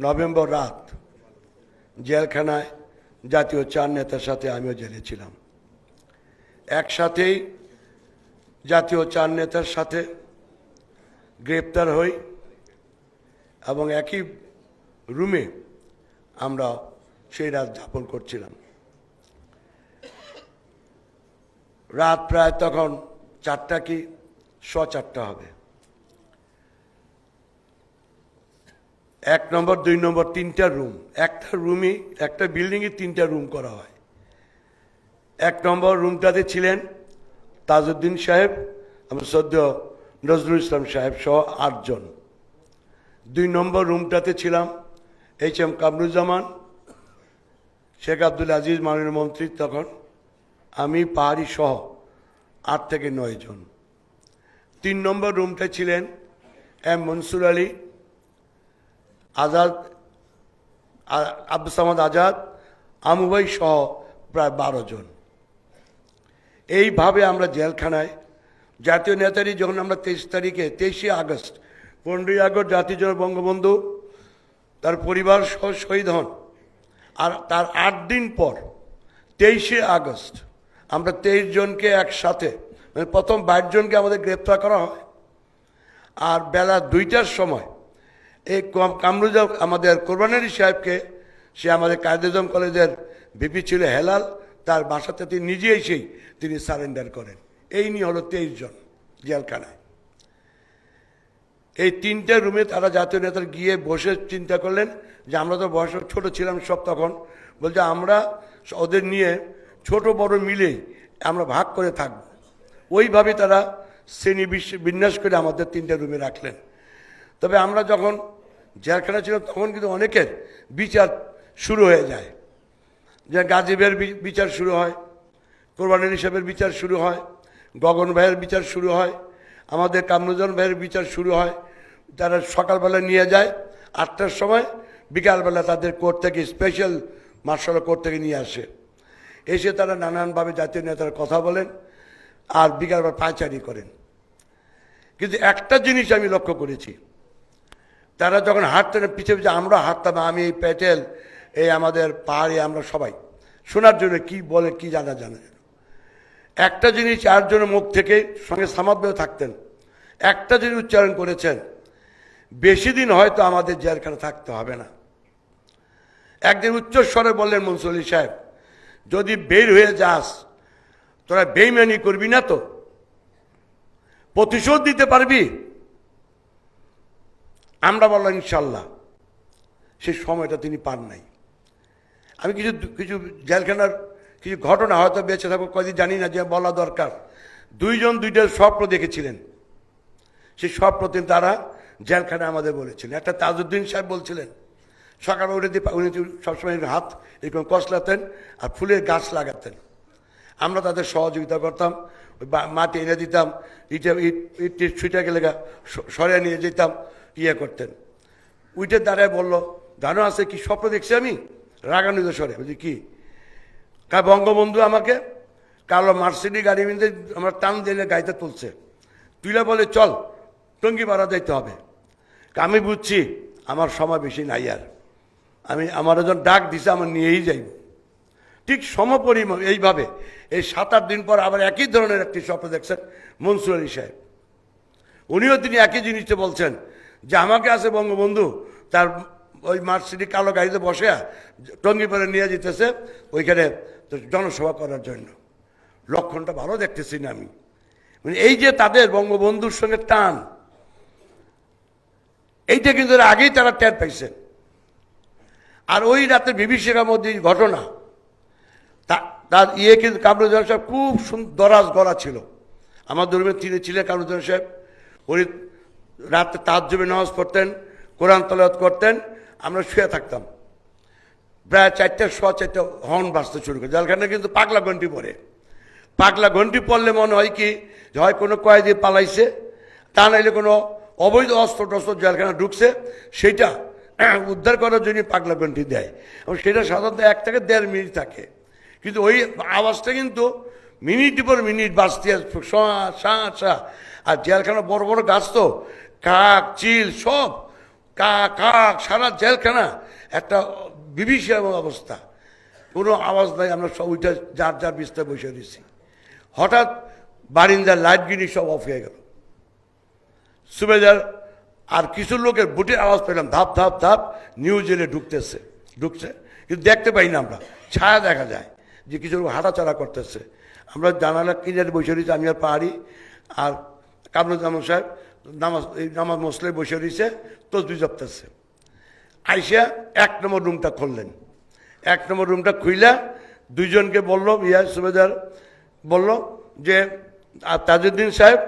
November রাত জেলখানায় জাতীয় চার নেতার সাথে আমিও জেলে ছিলাম একসাথেই জাতীয় চার নেতার সাথে গ্রেপ্তার হই এবং একই রুমে আমরা সেই রাত যাপন করছিলাম। রাত প্রায় তখন চারটা কি শ চারটা হবে। এক নম্বর, দুই নম্বর, তিনটা রুম। একটা রুমই, একটা বিল্ডিংয়ে তিনটা রুম করা হয়। এক নম্বর রুমটাতে ছিলেন তাজউদ্দিন সাহেব, আমার সদ্য নজরুল ইসলাম সাহেব সহ আটজন। দুই নম্বর রুমটাতে ছিলাম এইচ এম কামরুজ্জামান, শেখ আব্দুল আজিজ মাননীয় মন্ত্রী তখন, আমি, পাহাড়ি সহ আট থেকে নয় জন তিন নম্বর রুমটা ছিলেন এম মনসুর আলী আজাদ আব্দুল সামাদ আজাদ আমুবাই সহ প্রায় বারো জন। এইভাবে আমরা জেলখানায়, জাতীয় নেতারই যখন আমরা তেইশ তারিখে, তেইশে আগস্ট, পনেরোই আগস্ট জাতীয় জনক বঙ্গবন্ধু, তার পরিবার সহ শহীদ হন। আর তার আট দিন পর, তেইশে আগস্ট, আমরা তেইশ জনকে একসাথে মানে প্রথম বাইশ জনকে আমাদের গ্রেপ্তার করা হয়। আর বেলা দুইটার সময় এই কাম- কামরুজা আমাদের কোরবানারি সাহেবকে, সে আমাদের কায়দেজম কলেজের ভিপি ছিল হেলাল, তার বাসাতে তিনি নিজে এসেই তিনি সারেন্ডার করেন। এই নিয়ে হলো তেইশ জন জেলখানায়। এই তিনটে রুমে তারা জাতীয় নেতারা গিয়ে বসে চিন্তা করলেন যে আমরা তো বয়স ছোট ছিলাম সব তখন। বলছে, আমরা ওদের নিয়ে ছোট বড় মিলেই আমরা ভাগ করে থাকব। ওইভাবে তারা শ্রেণি বিন্যাস করে আমাদের তিনটে রুমে রাখলেন। তবে আমরা যখন জেলখানা ছিল, তখন কিন্তু অনেকের বিচার শুরু হয়ে যায়। যে গাজীবের বিচার শুরু হয়, কোরবানির হিসাবের বিচার শুরু হয়, গগন ভাইয়ের বিচার শুরু হয়, আমাদের কামরুজন ভাইয়ের বিচার শুরু হয়। তারা সকালবেলা নিয়ে যায়, আটটার সময় বিকালবেলা তাদের কোর্ট থেকে, স্পেশাল মার্শাল কোর্ট থেকে নিয়ে আসে। এসে তারা নানানভাবে জাতীয় নেতার কথা বলেন আর বিকালবেলা পাঁচারি করেন। কিন্তু একটা জিনিস আমি লক্ষ্য করেছি তারা যখন হাঁটতেন পিছিয়ে পিছিয়ে আমরা হাঁটতাম, আমি এই প্যাটেল, এই আমাদের পাহাড়ে আমরা সবাই। শোনার জন্য কি বলে, কি জানা জানা। একটা জিনিস চারজনের মুখ থেকে সঙ্গে সামাদ্য থাকতেন। একটা জিনিস উচ্চারণ করেছেন, বেশি দিন হয়তো আমাদের জেলখানে থাকতে হবে না। একদিন উচ্চস্বরে বললেন মনসুলি সাহেব, যদি বের হয়ে যাস, তোরা বেইমানি করবি না তো? প্রতিশোধ দিতে পারবি? আমরা বললাম ইনশাল্লাহ সেই সময়টা তিনি পান নাই। আমি কিছু কিছু জেলখানার কিছু ঘটনা হয়তো বেঁচে থাকব কদিন জানি না যে বলা দরকার। দুইজন দুইটার স্বপ্ন দেখেছিলেন। সেই স্বপ্ন তিনি তারা জেলখানায় আমাদের বলেছিলেন। একটা তাজউদ্দিন সাহেব বলছিলেন, সকালে উঠে দিয়ে উনি সবসময় হাত এরকম কষলাতেন আর ফুলের গাছ লাগাতেন। আমরা তাদের সহযোগিতা করতাম মাটি এনে দিতাম, ইটে, ইট ইট ছুটে গেলে স- সরে নিয়ে যেতাম ইয়ে করতেন। উইটের দাঁড়ায় বলল, জানো আছে কি স্বপ্ন দেখছি আমি? রাগান্বিত স্বরে। বলছি, কি? কা বঙ্গবন্ধু আমাকে, কালো মার্সিডি গাড়ি মিলতে আমার টান দিলে গাইতে তুলছে। তুইলে বলে, চল, টঙ্গি পাড়া যাইতে হবে। আমি বুঝছি আমার সময় বেশি নাই আর। আমি, আমার একজন ডাক দিছে আমার নিয়েই যাইব। ঠিক সমপরিম এইভাবে এই সাত আট দিন পর আবার একই ধরনের একটি স্বপ্ন দেখছেন মনসুর আলী সাহেব। উনিও তিনি একই জিনিসটা বলছেন যে আমাকে আছে বঙ্গবন্ধু, তার ওই মার্সিডি কালো গাড়িতে বসে টঙ্গি পরে নিয়ে যেতেছে, ওইখানে জনসভা করার জন্য। লক্ষণটা ভালো দেখতেছি না আমি। মানে এই যে তাদের বঙ্গবন্ধুর সঙ্গে টান, এইটা কিন্তু আগেই তারা টের পাইছেন আর ওই রাতের বিভীষিকার মধ্যে ঘটনা তার ইয়ে কিন্তু কামরুজ্জামান সাহেব খুব সুন্দর দরাজ গড়া ছিল। আমার দরমে তিনি ছিলেন কামরুজ্জামান সাহেব উনি রাতে জমে নামাজ পড়তেন, কোরআন তলাত করতেন, আমরা শুয়ে থাকতাম। প্রায় চারটে শ চারটে হর্ন বাজতে শুরু করে। জেলখানে কিন্তু পাগলা ঘন্টি পড়ে। পাগলা ঘন্টি পড়লে মনে হয় কি, যে হয় কোনো কয়েদি পালাইছে, তা নাইলে কোনো অবৈধ অস্ত্র টস্ত্র জেলখানা ঢুকছে, সেটা উদ্ধার করার জন্য পাগলা ঘন্টি দেয়। এবং সেটা সাধারণত এক থেকে দেড় মিনিট থাকে। কিন্তু ওই আওয়াজটা কিন্তু মিনিট পর মিনিট বাঁচতে আর জেলখানা বড় বড় গাছ তো কাক, চিল, সব। কাক কাক, সারা জেলখানা। একটা বিভীষণ অবস্থা। কোনো আওয়াজ নাই, আমরা সব ওইটা যার যার বিস্তার বসে দিচ্ছি হঠাৎ বারিন্দার লাইটগিরি সব অফ হয়ে গেল। সুবেদার, আর কিছু লোকের বুটের আওয়াজ পেলাম, ধাপ ধাপ ধাপ, নিউ জেলে ঢুকতেছে, ঢুকছে। কিন্তু দেখতে পাই না আমরা। ছায়া দেখা যায় যে কিছু লোক হাঁটাচলা করতেছে। আমরা জানালা কিনে বসে রয়েছি, আমি আর পাহাড়ি, আর কামরুজ্জামান সাহেব নামাজ, এই নামাজ মশলায় বসে রয়েছে, তসবি জপতেছে। আইসা এক নম্বর রুমটা খুললেন। এক নম্বর রুমটা খুইলা দুইজনকে বলল, ইয়া সুবেদার, বলল যে আর তাজউদ্দিন সাহেব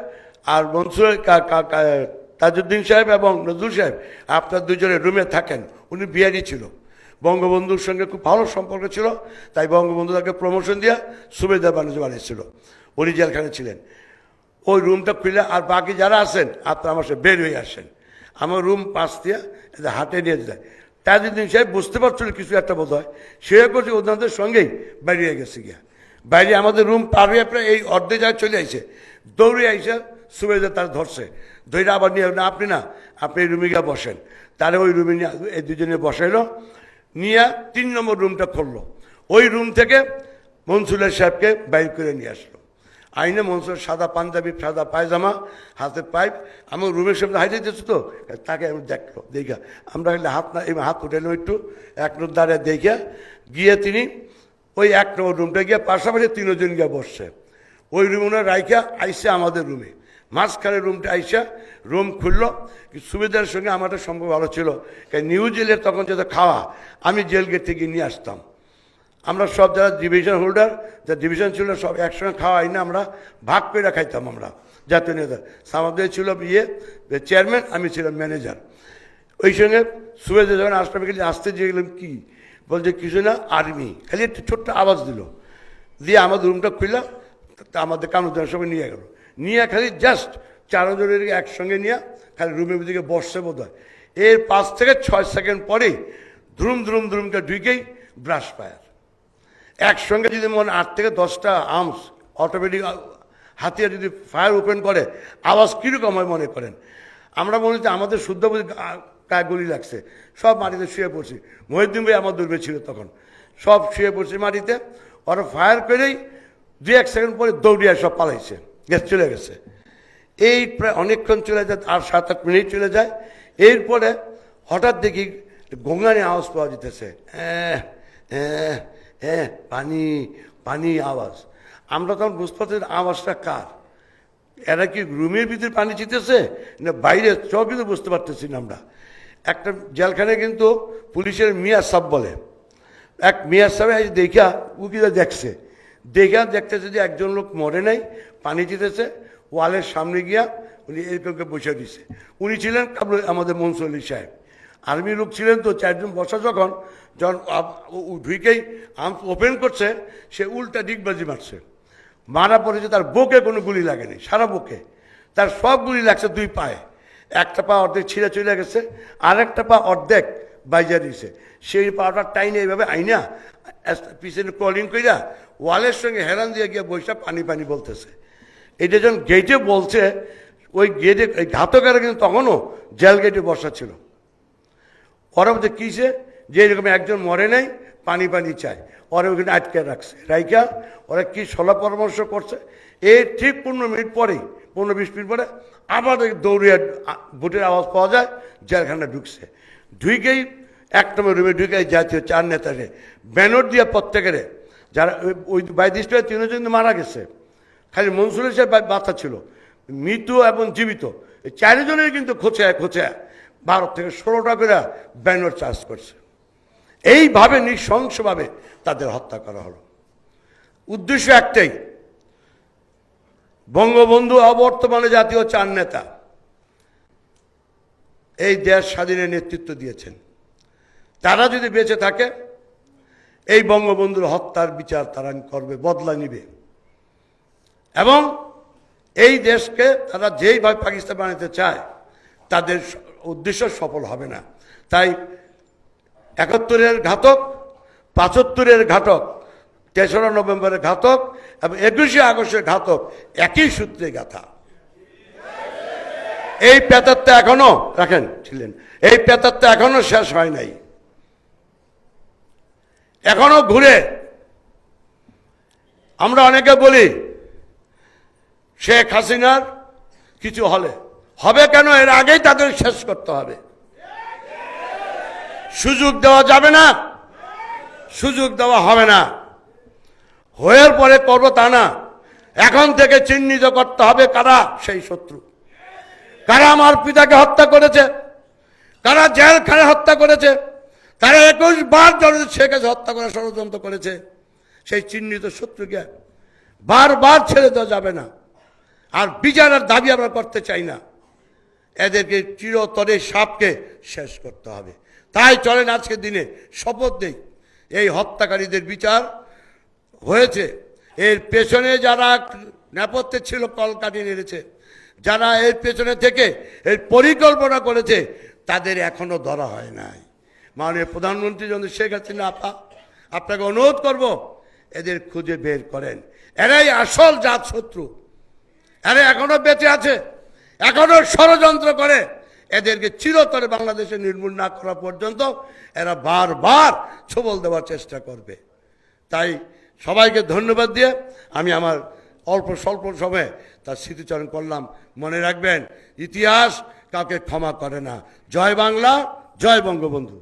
আর মনসুর তাজউদ্দিন সাহেব এবং নজরুল সাহেব, আপনার দুজনের রুমে থাকেন। উনি বিহারি ছিল। বঙ্গবন্ধুর সঙ্গে খুব ভালো সম্পর্ক ছিল, তাই বঙ্গবন্ধু তাকে প্রমোশন দিয়া সুবেদার বাণিজ্য বানিয়েছিল। উনি জেলখানে ছিলেন। ওই রুমটা খুলে আর বাকি যারা আছেন, আপনারা আমার সাথে বের হয়ে আসেন। আমার রুম পাশ দিয়ে হাটে নিয়ে যায়। তাজউদ্দিন সাহেব বুঝতে পারছিল কিছু একটা বোধ হয় সে করছে ওনাদের সঙ্গেই বেরিয়ে গেছে গিয়া। বাইরে আমাদের রুম পার হয়ে প্রায় এই অর্ধে যায় চলে আইছে। দৌড়ে আইসে সুবেদার তার ধরছে। ধরে আবার নিয়ে না আপনি না, আপনি এই রুমে গিয়ে বসেন। তাহলে ওই রুমে নিয়ে এই দুজনে বসাইলো নিয়ে তিন নম্বর রুমটা খুললো। ওই রুম থেকে মনসুলের সাহেবকে বাইর করে নিয়ে আসলো। আইনে মনসুর সাদা পাঞ্জাবি, সাদা পায়জামা, হাতে পাইপ। আমার রুমের সামনে হাইতে দিচ্ছে তো, তাকে আমি দেখল, দেখা আমরা এলে হাত না এই হাত উঠে একটু, এক নোট দাঁড়িয়ে দেখে গিয়ে তিনি ওই এক নম্বর রুমটা গিয়ে পাশাপাশি তিনজন গিয়ে বসছে। ওই রুম ওনার রাইখা আইসে আমাদের রুমে। মাঝখানে রুমটা আইসা রুম খুললো সুবিধার সঙ্গে আমার একটা সম্ভব ভালো ছিল। নিউ জেলের তখন যেটা খাওয়া, আমি জেল গেট থেকে নিয়ে আসতাম। আমরা সব যারা ডিভিশন হোল্ডার যা ডিভিশন ছিল সব একসঙ্গে খাওয়াই না আমরা ভাগ করে খাইতাম আমরা জাতীয় নেতা। সামাদের ছিল ইয়ে চেয়ারম্যান আমি ছিলাম ম্যানেজার ওই সঙ্গে সুবেদে যখন আসলাম গেলে আসতে গেলাম কি? বলছে, কিছু না আর্মি খালি একটা ছোট্ট আওয়াজ দিল। দিয়ে আমাদের রুমটা খুললাম তা আমাদের কানুদ্দার সঙ্গে নিয়ে গেল। নিয়ে খালি জাস্ট চারজনের একসঙ্গে নিয়ে খালি রুমের দিকে বসছে বোধ হয় এর পাঁচ থেকে ছয় সেকেন্ড পরেই দ্রুম দ্রুম দ্রুমকে ঢুকেই ব্রাশ ফায়ার একসঙ্গে যদি মনে আট থেকে দশটা আর্মস অটোমেটিক হাতিয়ার যদি ফায়ার ওপেন করে, আওয়াজ কীরকম হয় মনে করেন? আমরা মনে হচ্ছে আমাদের শুদ্ধ গায়ে গুলি লাগছে। সব মাটিতে শুয়ে পড়ছি। মহিউদ্দিন ভাই আমার দুর্বে ছিল তখন। সব শুয়ে পড়ছি মাটিতে। ওরা ফায়ার করেই দু এক সেকেন্ড পরে দৌড়িয়ে সব পালাইছে। গ্যাস চলে গেছে। এই প্রায় অনেকক্ষণ চলে যায়, আর সাত আট মিনিট চলে যায়। এরপরে হঠাৎ দেখি গঙ্গানি আওয়াজ পাওয়া যেতেছে। হ্যাঁ হ্যাঁ হ্যাঁ পানি পানি আওয়াজ। আমরা তখন বুঝতে পারছি আওয়াজটা কার? এরা কি রুমের ভিতরে পানি চিতেছে না বাইরে? সব কিন্তু বুঝতে পারতেছি না আমরা। একটা জেলখানে কিন্তু পুলিশের মিয়া সাব বলে। এক মিয়া সাহেব আজ দেখিয়া দেখা উকিলে দেখছে। দেখা দেখতেছে যে একজন লোক মরে নাই, পানি চিতেছে ওয়ালের সামনে গিয়া উনি এরকমকে বসে দিছে। উনি ছিলেন আমাদের মনসুর আলী সাহেব। আর্মি লোক ছিলেন তো, চারজন বসা যখন যখন ঢুকেই আর্মস ওপেন করছে, সে উল্টা ডিগবাজি মারছে। মারা পড়েছে তার বুকে কোনো গুলি লাগেনি, সারা বুকে। তার সব গুলি লাগছে দুই পায়ে। একটা পা অর্ধেক ছিঁড়ে চলে গেছে আর একটা পা অর্ধেক বাইজা দিয়েছে। সেই পাটা টাইনে এইভাবে আইনা পিছনে ক্রলিং কইরা ওয়ালের সঙ্গে হেরান দিয়ে গিয়ে বৈশা পানি পানি বলতেছে। এটা যখন গেটে বলছে, ওই গেটে ঘাতকেরা কিন্তু তখনও জেল গেটে বসা ছিল। ওরা বলছে কিসে যে এরকম একজন মরে নাই, পানি পানি চায়। ওরা ওখানে আটকে রাখছে। রাইকা ওরা কি সলা পরামর্শ করছে? এই ঠিক পনেরো মিনিট পরেই, পনেরো বিশ মিনিট পরে আবার দৌড়িয়ে বুটের আওয়াজ পাওয়া যায় জেলখানা ঢুকছে। ঢুকেই এক নম্বর রুমে ঢুকে জাতীয় চার নেতারে ব্যানর দিয়ে প্রত্যেকের, যারা ওই- বাইদিশটা তিনজন মারা গেছে। খালি মনসুরের সাহেব বাচ্চা ছিল। মৃত এবং জীবিত। চারজনের কিন্তু খোঁচায় খোঁচায়। ভারত থেকে ষোলোটা করে ব্যানর চার্জ করছে। এইভাবে নৃশংসভাবে তাদের হত্যা করা হলো। উদ্দেশ্য একটাই, বঙ্গবন্ধু অবর্তমানে জাতীয় চার নেতা এই দেশ স্বাধীনের নেতৃত্ব দিয়েছেন। তারা যদি বেঁচে থাকে, এই বঙ্গবন্ধুর হত্যার বিচার তারা করবে, বদলা নিবে। এবং এই দেশকে তারা যেইভাবে পাকিস্তান বানাতে চায়, তাদের উদ্দেশ্য সফল হবে না। তাই একাত্তরের ঘাতক, পাঁচাত্তরের ঘাতক, তেসরা নভেম্বরের ঘাতক এবং একুশে আগস্টের ঘাতক একই সূত্রে গাথা। এই পেতারটা এখনও রাখেন, ছিলেন। এই পেতারটা এখনও শেষ হয় নাই। এখনও ঘুরে। আমরা অনেকে বলি, শেখ হাসিনার কিছু হলে। হবে কেন? এর আগেই তাদের শেষ করতে হবে। সুযোগ দেওয়া যাবে না। সুযোগ দেওয়া হবে না। হয়ের পরে করব তা না। এখন থেকে চিহ্নিত করতে হবে কারা সেই শত্রু। কারা আমার পিতাকে হত্যা করেছে? কারা জেলখানে হত্যা করেছে? তারা একুশ বার জন শেখে হত্যা করার ষড়যন্ত্র করেছে। সেই চিহ্নিত শত্রুকে বারবার ছেড়ে দেওয়া যাবে না। আর বিচারের দাবি আমরা করতে চাই না। এদেরকে চিরতরে সাপকে শেষ করতে হবে। তাই চলেন আজকের দিনে শপথ নেই। এই হত্যাকারীদের বিচার হয়েছে। এর পেছনে যারা নেপথ্যে ছিল কলকাটি নেড়েছে, যারা এর পেছনে থেকে এর পরিকল্পনা করেছে, তাদের এখনও ধরা হয় নাই। মাননীয় প্রধানমন্ত্রী যদি শেখ হাসিনা, আপা, আপনাকে অনুরোধ করব, এদের খুঁজে বের করেন। এরাই আসল জাত শত্রু এরা এখনও বেঁচে আছে। এখনও ষড়যন্ত্র করে। এদেরকে চিরতরে বাংলাদেশে নির্মূল না করা পর্যন্ত এরা বারবার ছবল দেওয়ার চেষ্টা করবে। তাই সবাইকে ধন্যবাদ দিয়ে আমি আমার অল্প স্বল্প সময়ে তার স্মৃতিচারণ করলাম। মনে রাখবেন, ইতিহাস কাউকে ক্ষমা করে না। জয় বাংলা, জয় বঙ্গবন্ধু।